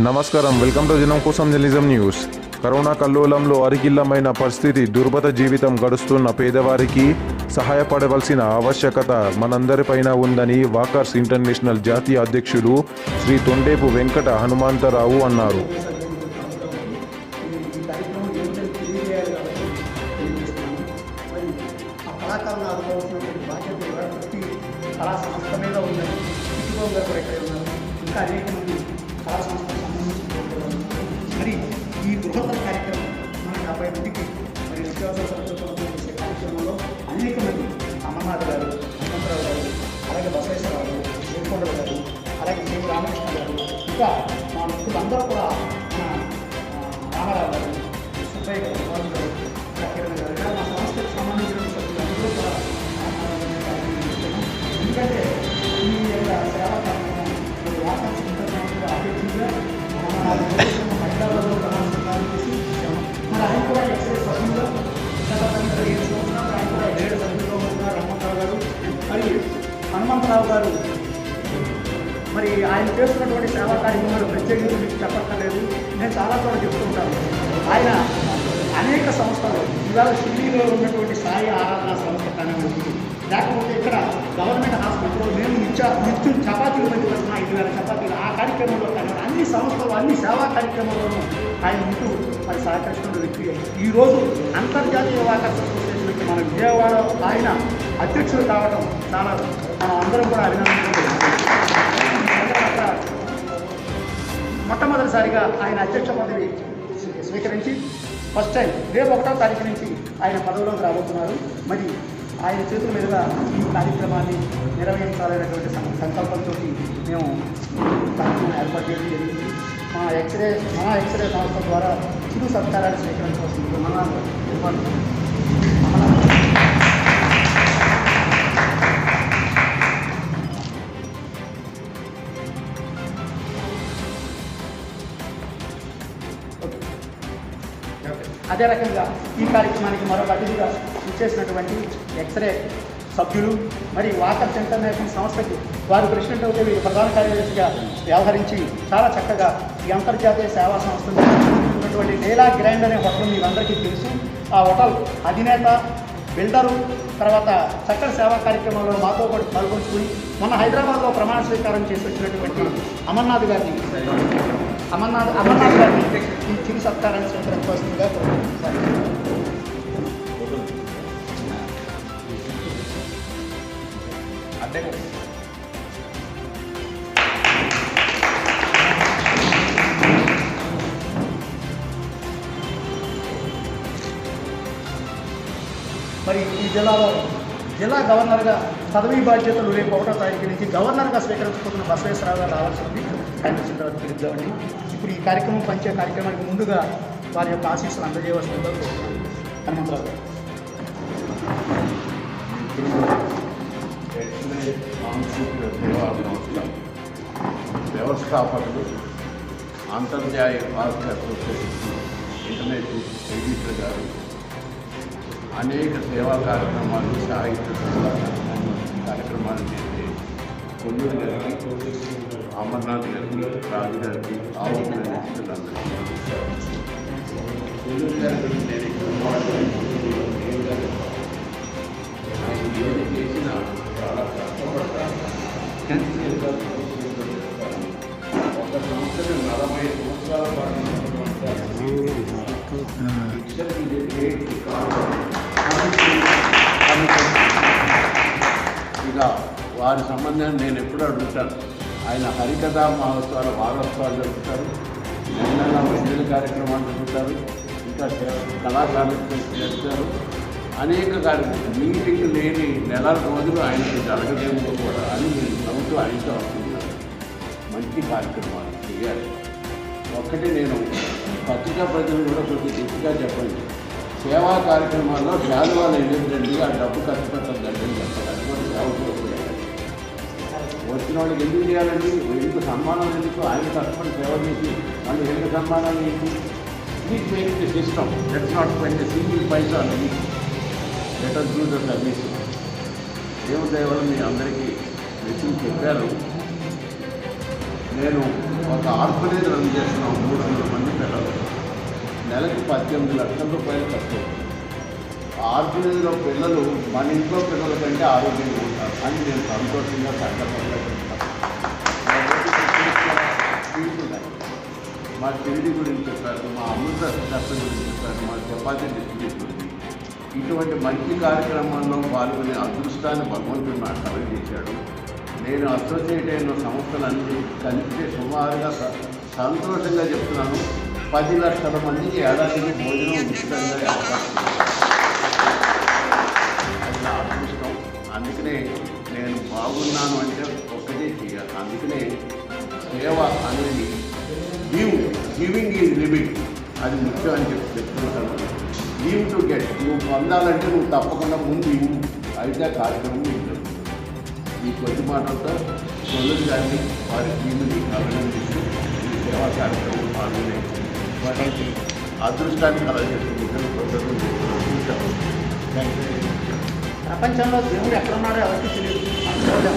నమస్కారం. Welcome to Janam Kosam journalism news. Corona కల్లోలంలో అరికిల్లమైన పరిస్థితి దుర్బత జీవితం గడుస్తున్న పేదవారికి సహాయపడవలసిన ఆవశ్యకత మనందరిపైన ఉందని వాకర్స్ ఇంటర్నేషనల్ జాతీయ అధ్యక్షుడు శ్రీ తొండేపు వెంకట హనుమంతరావు అన్నారు. కళా సంస్థ మీద ఇంకా అనేక మంది కళా సంస్థ మరి నిత్యావసర సరుకులతో చేసే కార్యక్రమంలో అనేక మంది అమర్నాథ్ గారు హనుమంతరావు గారు అలాగే బసవేశ్వరరావు గారు ఏడుకొండల గారు అలాగే శ్రీ రామకృష్ణ గారు ఇంకా మా మిత్రులందరూ కూడా మన ఆ, రామారావు గారు సుబ్బయ్య గారు రాజు గారు ఇంకా కిరణ్ గారు ఇలా మా సంస్థకు సంబంధించిన సభ్యులందరూ కూడా రామారావు గారిని కార్యక్రమిస్తున్నాం. ఎందుకంటే ఈ యొక్క సేవా కార్యక్రమం మరి వాకర్స్ రామారావు గారు. మరి ఆయన చేస్తున్నటువంటి సేవా కార్యక్రమాలు ప్రత్యేకించి మీకు చెప్పక్కర్లేదు. నేను చాలా చోట్ల చెప్తుంటాను. ఆయన అనేక సంస్థలు ఇవాళ ఢిల్లీలో ఉన్నటువంటి సాయి ఆరాధన సంస్థ కానివ్వండి లేకపోతే ఇక్కడ గవర్నమెంట్ హాస్పిటల్లో నేను నిత్య నిత్యం చపాతీలు మంది వస్తున్న ఐదు వేల చపాతీలు ఆ కార్యక్రమంలో కానివ్వండి అన్ని సంస్థలు అన్ని సేవా కార్యక్రమాల్లోనూ ఆయన ఉంటూ మరి సహకరిస్తున్న వ్యక్తి. ఈరోజు అంతర్జాతీయ వాకర్స్ అసోసియేషన్కి మన విజయవాడ ఆయన అధ్యక్షుడు కావడం చాలా అందరం కూడా అభినందించుకుంటున్నాం. మొట్టమొదటిసారిగా ఆయన అధ్యక్ష పదవి స్వీకరించి ఫస్ట్ టైం రేపు ఒకటో తారీఖు నుంచి ఆయన పదవిలోకి రాబోతున్నారు. మరి ఆయన చేతుల మీదుగా ఈ కార్యక్రమాన్ని నిర్వహించాలనేటువంటి సంకల్పంతో మేము కార్యక్రమం ఏర్పాటు చేయడం జరిగింది. మా ఎక్స్రే మా ఎక్స్రే సంస్థ ద్వారా చిరు సత్కారాన్ని స్వీకరించవలసింది మన ఏర్పాటు అదే రకంగా ఈ కార్యక్రమానికి మరొక అతిథిగా ఇచ్చేసినటువంటి ఎక్స్రే సభ్యులు మరి వాకర్స్ ఇంటర్నేషనల్ సంస్థకి వారు ప్రెసిడెంట్ అవుతే వీరు ప్రధాన కార్యదర్శిగా వ్యవహరించి చాలా చక్కగా ఈ అంతర్జాతీయ సేవా సంస్థలు ఉన్నటువంటి డేలా గ్రాండ్ అనే హోటల్ మీరందరికీ తెలుసు. ఆ హోటల్ అధినేత బిల్డరు తర్వాత చక్కటి సేవా కార్యక్రమంలో మాతో పాటు పాల్గొంచుకుని మొన్న హైదరాబాద్లో ప్రమాణ స్వీకారం చేసి వచ్చినటువంటి అమర్నాథ్ గారిని అమర్నాథ్ అమర్నాథ్ గారిని ఈ చిరు సత్కారాన్ని స్వీకరించవలసిందిగా కోరుతున్నాను. మరి ఈ జిల్లాలో జిల్లా గవర్నర్గా పదవీ బాధ్యతలు రేపు ఒకటో తారీఖు నుంచి గవర్నర్గా స్వీకరించుకుంటున్న బసవేశ్వరరావు గారు రావాల్సి కనిపించిన తర్వాత పిలుద్దామండి ఇప్పుడు ఈ కార్యక్రమం పంచే కార్యక్రమానికి ముందుగా వారి యొక్క ఆశీస్సులు అందజేయవలసిందిగా హనుమంతరావు గారు. వ్యవస్థాపకులు అంతర్జాతీయ భారత అసోసియేషన్ ఇంటర్నేషనల్ ఎడిటర్ గారు అనేక సేవా కార్యక్రమాలు సాహిత్య కార్యక్రమాలు చేసి చేసే కొల్లూరు అమర్నాథ్ గారికి రాజు గారికి ఆవు ఆయన ఏది చేసినా చాలా కష్టపడతాను ఒక సంవత్సరం నలభై సంవత్సరాల పాటు ఉన్నటువంటి ఇక వారి సంబంధాన్ని నేను ఎప్పుడు అడుగుతాను. ఆయన హరికథా మహోత్సవాల వారోత్సవాలు జరుపుతారు. నెల నెల కార్యక్రమాలు జరుపుతారు. ఇంకా కళాకారులు చేస్తారు అనేక కార్యక్రమాలు. మీటింగ్ లేని నెల రోజులు ఆయనకు జరగదేమో కూడా అని నేను ప్రభుత్వం ఆయనతో అనుకుంటున్నాను. మంచి కార్యక్రమాలు చేయాలి. ఒక్కటి నేను పత్రికా ప్రజలు కూడా కొంచెం గట్టిగా చెప్పండి. సేవా కార్యక్రమాల్లో పేదవాళ్ళు ఎందుకండి ఆ డబ్బు ఖర్చు పెట్టడం జరిగింది. చెప్పాలి అటువంటి సేవ వచ్చిన వాళ్ళకి ఎందుకు చేయాలండి? ఎందుకు సన్మానం ఎందుకు? ఆయన కష్టపడి సేవ చేసి వాళ్ళు ఎందుకు సన్మానాలు ఏంటి please make the system let's not spend single paisa అని letter us do the service దేవుడి మీ అందరికీ విషయం చెప్పారు. నేను ఒక ఆర్ఫనేజ్ రన్ చేస్తున్నాను మూడు వందల మంది పిల్లలు. నెలకి పద్దెనిమిది లక్షల రూపాయలు ఖర్చు. ఆర్ఫనేజ్లో పిల్లలు మన ఇంట్లో పిల్లల కంటే ఆరోగ్యంగా అని నేను సంతోషంగా సంకల్పంగా మా తిండి గురించి చెప్పారు మా అమృత దర్శనం గురించి చెప్పారు మా చపాతీ డిస్ట్రిబ్యూట్ గురించి. ఇటువంటి మంచి కార్యక్రమాల్లో పాల్గొనే అదృష్టాన్ని భగవంతుడు నాకు కలగజేశాడు నేను అసోసియేట్ అయిన సంస్థలన్నీ కలిపితే సుమారుగా స- సంతోషంగా చెప్తున్నాను. పది లక్షల మందికి ఏడాదికి భోజనం ఉచితంగా అవకాశం అందుకనే నేను బాగున్నాను అంటే ఒక్కటే చేయాలి. అందుకనే సేవ అనేది లీవ్ గివింగ్ ఈజ్ లివింగ్ అది ముఖ్యం అని చెప్పి చెప్తున్నాను. లీవ్ టు గెట్ నువ్వు పొందాలంటే నువ్వు తప్పకుండా ముందు ఇవ్వు. అయితే కార్యక్రమం ఉంటుంది ఈ కొద్ది మాటలతో సొల్లు గారిని వారి టీముని అభినందిస్తూ ఈ సేవా కార్యక్రమం పాల్గొనే వారికి అదృష్టాన్ని కలగజేస్తుంది కృతజ్ఞతలు థ్యాంక్ యూ ప్రపంచంలో దేవుడు ఎక్కడున్నాడో ఎవరికి తెలియదు. మనం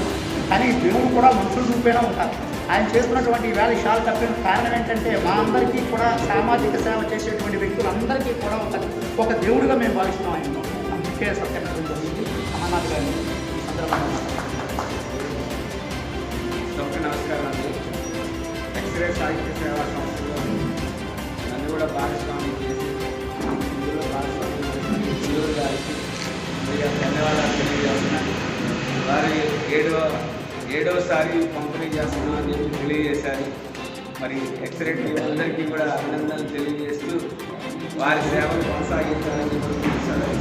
కానీ దేవుడు కూడా మనుషులు రూపేణా ఉంటారు ఆయన చేస్తున్నటువంటి ఈవేళ విషయాలు తప్పిన కారణం ఏంటంటే మా అందరికీ కూడా సామాజిక సేవ చేసేటువంటి వ్యక్తులందరికీ కూడా ఒక ఒక దేవుడిగా మేము భావిస్తున్నాం ఆయన అందుకే సత్యనారాయణ జరిగింది అమర్నాథ్ గారిని సందర్భంగా అందరికీ నమస్కారం అండి. ఎక్స్రే సాహిత్య సేవా సంస్థలో నన్ను కూడా భాగస్వామి ఏడవసారి పంపిణీ చేస్తున్నామని చెప్పి తెలియజేశారు. మరి ఎక్సలెంట్ టీం అందరికీ కూడా అభినందనలు తెలియజేస్తూ వారి సేవలు కొనసాగించాలని చెప్పి సెలవు